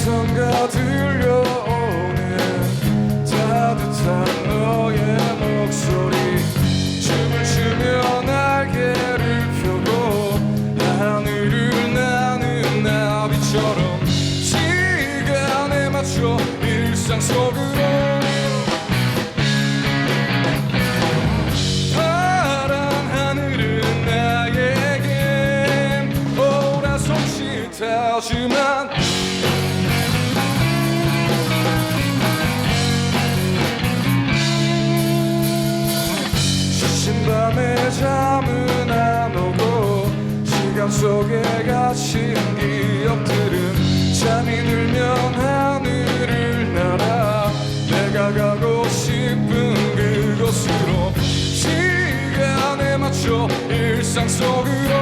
어디선가 들려오는 따뜻한 너의 목소리 춤을 추며 날개를 펴고 하늘을 나는 나비처럼 시간에 맞춰 일상 속으로 잠은 안 오고 시간 속에 가신 기억들은 잠이 들면 하늘을 날아 내가 가고 싶은 그곳으로 시간에 맞춰 일상 속으로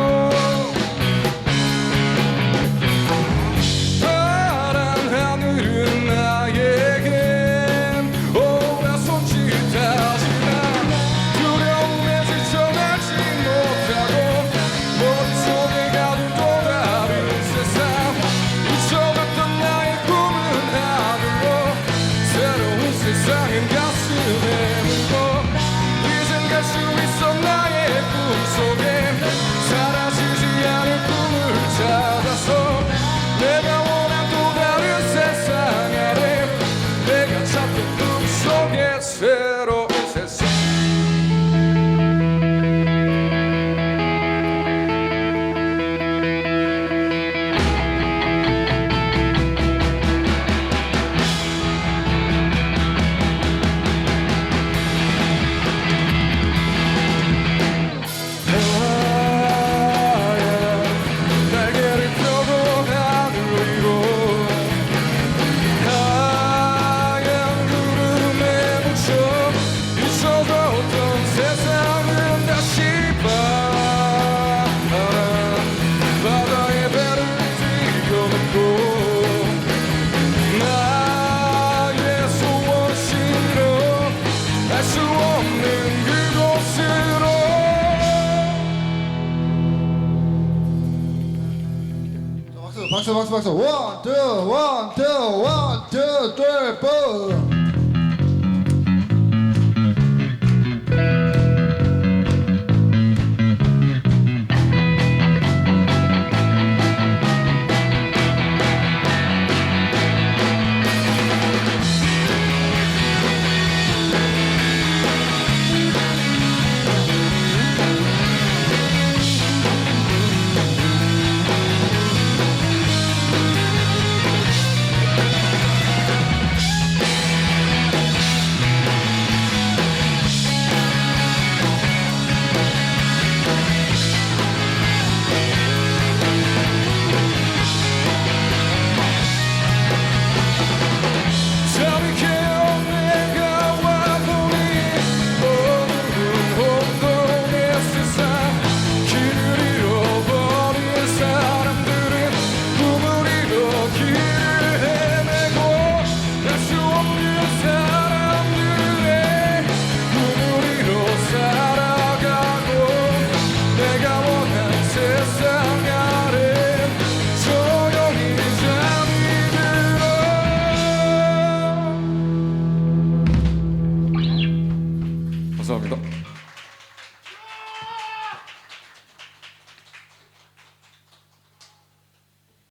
ser 박수 박수 박수. 원투 원투 감사합니다.